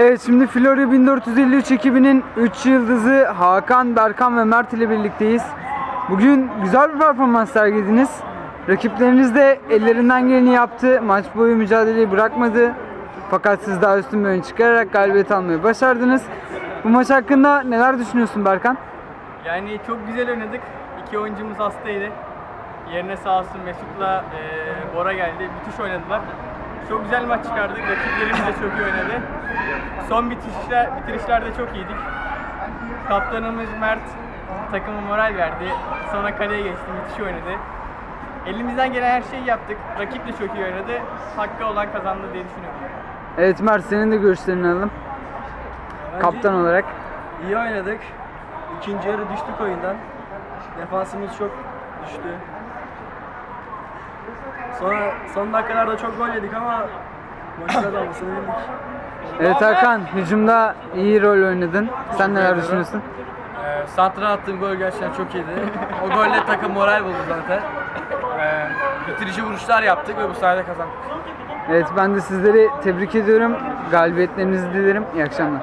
Evet şimdi Florya 1453 ekibinin 3 yıldızı Hakan, Berkan ve Mert ile birlikteyiz. Bugün güzel bir performans sergilediniz. Rakipleriniz de ellerinden geleni yaptı. Maç boyu mücadeleyi bırakmadı. Fakat siz daha üstün bir çıkararak galibiyet almayı başardınız. Bu maç hakkında neler düşünüyorsun Berkan? Yani çok güzel oynadık. İki oyuncumuz hastaydı. Yerine sağ olsun Mesut'la e, Bora geldi. Müthiş oynadılar. Çok güzel maç çıkardık. Rakiplerimiz de çok iyi oynadı. Son bitirişler, bitirişlerde çok iyiydik. Kaptanımız Mert takıma moral verdi. Sonra kaleye geçti. Müthiş oynadı. Elimizden gelen her şeyi yaptık. Rakip de çok iyi oynadı. Hakkı olan kazandı diye düşünüyorum. Evet Mert senin de görüşlerini alalım. Bence Kaptan olarak. iyi oynadık. İkinci yarı düştük oyundan. Defansımız çok düştü. Sonra son dakikalarda çok gol yedik ama maçın kazanmasını bildik. Evet Hakan hücumda iyi rol oynadın. Sen neler düşünüyorsun? Ee, Santra attığım gol gerçekten çok iyiydi. O golle takım moral buldu zaten. Ee, bitirici vuruşlar yaptık ve bu sayede kazandık. Evet ben de sizleri tebrik ediyorum. Galibiyetlerinizi dilerim. İyi akşamlar.